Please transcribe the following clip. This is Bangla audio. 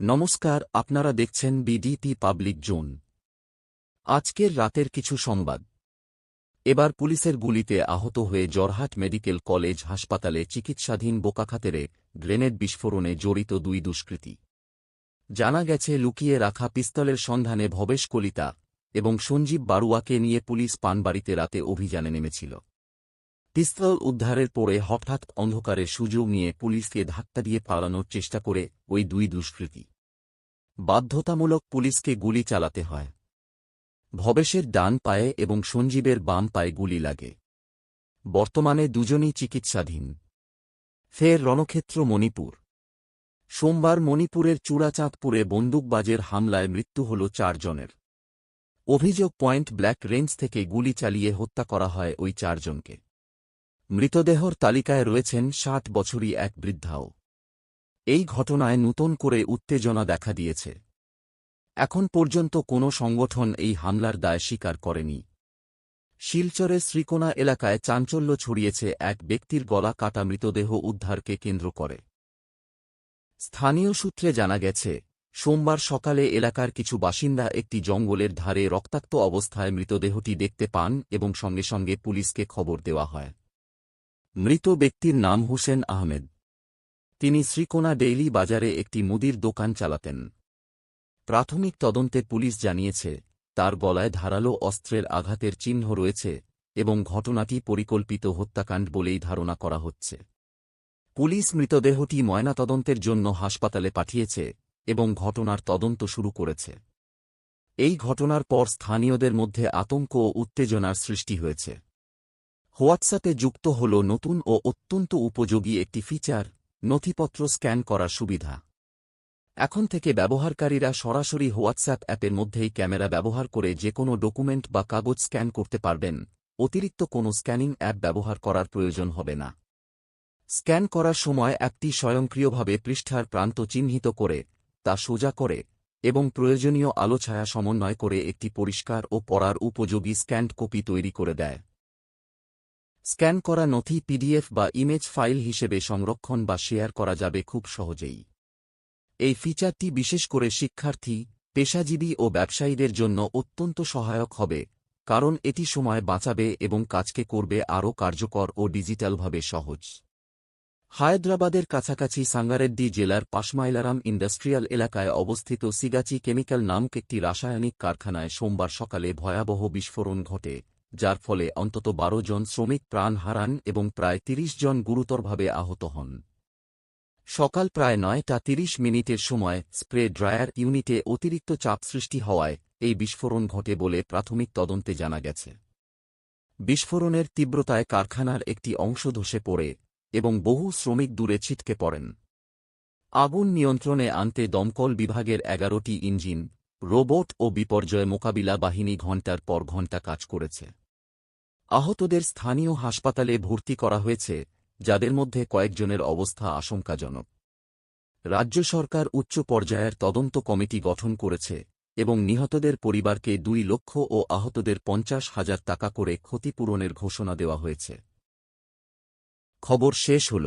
নমস্কার, আপনারা দেখছেন বিডিটি পাবলিক জোন আজকের রাতের কিছু সংবাদ। এবার পুলিশের গুলিতে আহত হয়ে জরহাট মেডিকেল কলেজ হাসপাতালে চিকিৎসাধীন বোকাখাতেরে গ্রেনেড বিস্ফোরণে জড়িত দুই দুষ্কৃতী। জানা গেছে, লুকিয়ে রাখা পিস্তলের সন্ধানে ভবেশ কলিতা এবং সঞ্জীব বারুয়াকে নিয়ে পুলিশ পানবাড়িতে রাতে অভিযানে নেমেছিল। পিস্তল উদ্ধারের পরে হঠাৎ অন্ধকারে সুযোগ নিয়ে পুলিশকে ধাক্কা দিয়ে পালানোর চেষ্টা করে ওই দুই দুষ্কৃতী। বাধ্যতামূলক পুলিশকে গুলি চালাতে হয়। ভবেশের ডান পায়ে এবং সঞ্জীবের বাম পায়ে গুলি লাগে। বর্তমানে দুজনই চিকিৎসাধীন। ফের রণক্ষেত্র মণিপুর। সোমবার মণিপুরের চূড়াচাঁদপুরে বন্দুকবাজের হামলায় মৃত্যু হল চারজনের অভিযোগ পয়েন্ট ব্ল্যাক রেঞ্জ থেকে গুলি চালিয়ে হত্যা করা হয় ওই চারজনকে। মৃতদেহর তালিকায় রয়েছেন ষাট বছরই এক বৃদ্ধাও। এই ঘটনায় নূতন করে উত্তেজনা দেখা দিয়েছে। এখন পর্যন্ত কোনো সংগঠন এই হামলার দায় স্বীকার করেনি। শিলচরের শ্রীকোনা এলাকায় চাঞ্চল্য ছড়িয়েছে এক ব্যক্তির গলা কাটা মৃতদেহ উদ্ধারকে কেন্দ্র করে। স্থানীয় সূত্রে জানা গেছে, সোমবার সকালে এলাকার কিছু বাসিন্দা একটি জঙ্গলের ধারে রক্তাক্ত অবস্থায় মৃতদেহটি দেখতে পান এবং সঙ্গে সঙ্গে পুলিশকে খবর দেওয়া হয়। মৃত ব্যক্তির নাম হুসেন আহমেদ। তিনি শ্রীকোনা ডেইলি বাজারে একটি মুদির দোকান চালাতেন। প্রাথমিক তদন্তে পুলিশ জানিয়েছে, তার গলায় ধারালো অস্ত্রের আঘাতের চিহ্ন রয়েছে এবং ঘটনাটি পরিকল্পিত হত্যাকাণ্ড বলেই ধারণা করা হচ্ছে। পুলিশ মৃতদেহটি ময়নাতদন্তের জন্য হাসপাতালে পাঠিয়েছে এবং ঘটনার তদন্ত শুরু করেছে। এই ঘটনার পর স্থানীয়দের মধ্যে আতঙ্ক ও উত্তেজনার সৃষ্টি হয়েছে। হোয়াটসঅ্যাপে যুক্ত হল নতুন ও অত্যন্ত উপযোগী একটি ফিচার, নথিপত্র স্ক্যান করার সুবিধা। এখন থেকে ব্যবহারকারীরা সরাসরি হোয়াটসঅ্যাপ অ্যাপের মধ্যেই ক্যামেরা ব্যবহার করে যে কোনো ডকুমেন্ট বা কাগজ স্ক্যান করতে পারবেন। অতিরিক্ত কোনো স্ক্যানিং অ্যাপ ব্যবহার করার প্রয়োজন হবে না। স্ক্যান করার সময় অ্যাপটি স্বয়ংক্রিয়ভাবে পৃষ্ঠার প্রান্ত চিহ্নিত করে, তা সোজা করে এবং প্রয়োজনীয় আলোছায়া সমন্বয় করে একটি পরিষ্কার ও পড়ার উপযোগী স্ক্যান্ড কপি তৈরি করে দেয়। স্ক্যান করা নথি পিডিএফ বা ইমেজ ফাইল হিসেবে সংরক্ষণ বা শেয়ার করা যাবে খুব সহজেই। এই ফিচারটি বিশেষ করে শিক্ষার্থী, পেশাজীবী ও ব্যবসায়ীদের জন্য অত্যন্ত সহায়ক হবে, কারণ এটি সময় বাঁচাবে এবং কাজকে করবে আরও কার্যকর ও ডিজিটালভাবে সহজ। হায়দ্রাবাদের কাছাকাছি সাঙ্গারেড্ডি জেলার পাশমাইলারাম ইন্ডাস্ট্রিয়াল এলাকায় অবস্থিত সিগাচি কেমিক্যাল নামক একটি রাসায়নিক কারখানায় সোমবার সকালে ভয়াবহ বিস্ফোরণ ঘটে। যার ফলে অন্তত বারো জন শ্রমিক প্রাণ হারান এবং প্রায় ৩০ জন গুরুতরভাবে আহত হন। সকাল প্রায় নয়টা তিরিশ মিনিটের সময় স্প্রে ড্রায়ার ইউনিটে অতিরিক্ত চাপ সৃষ্টি হওয়ায় এই বিস্ফোরণ ঘটে বলে প্রাথমিক তদন্তে জানা গেছে। বিস্ফোরণের তীব্রতায় কারখানার একটি অংশ ধসে পড়ে এবং বহু শ্রমিক দূরে ছিটকে পড়েন। আগুন নিয়ন্ত্রণে আনতে দমকল বিভাগের এগারোটি ইঞ্জিন রোবট ও বিপর্যয় মোকাবিলা বাহিনী ঘণ্টার পর ঘণ্টা কাজ করেছে। আহতদের স্থানীয় হাসপাতালে ভর্তি করা হয়েছে, যাদের মধ্যে কয়েকজনের অবস্থা আশঙ্কাজনক। রাজ্য সরকার উচ্চ পর্যায়ের তদন্ত কমিটি গঠন করেছে এবং নিহতদের পরিবারকে দুই লক্ষ ও আহতদের পঞ্চাশ হাজার টাকা করে ক্ষতিপূরণের ঘোষণা দেওয়া হয়েছে। খবর শেষ হল।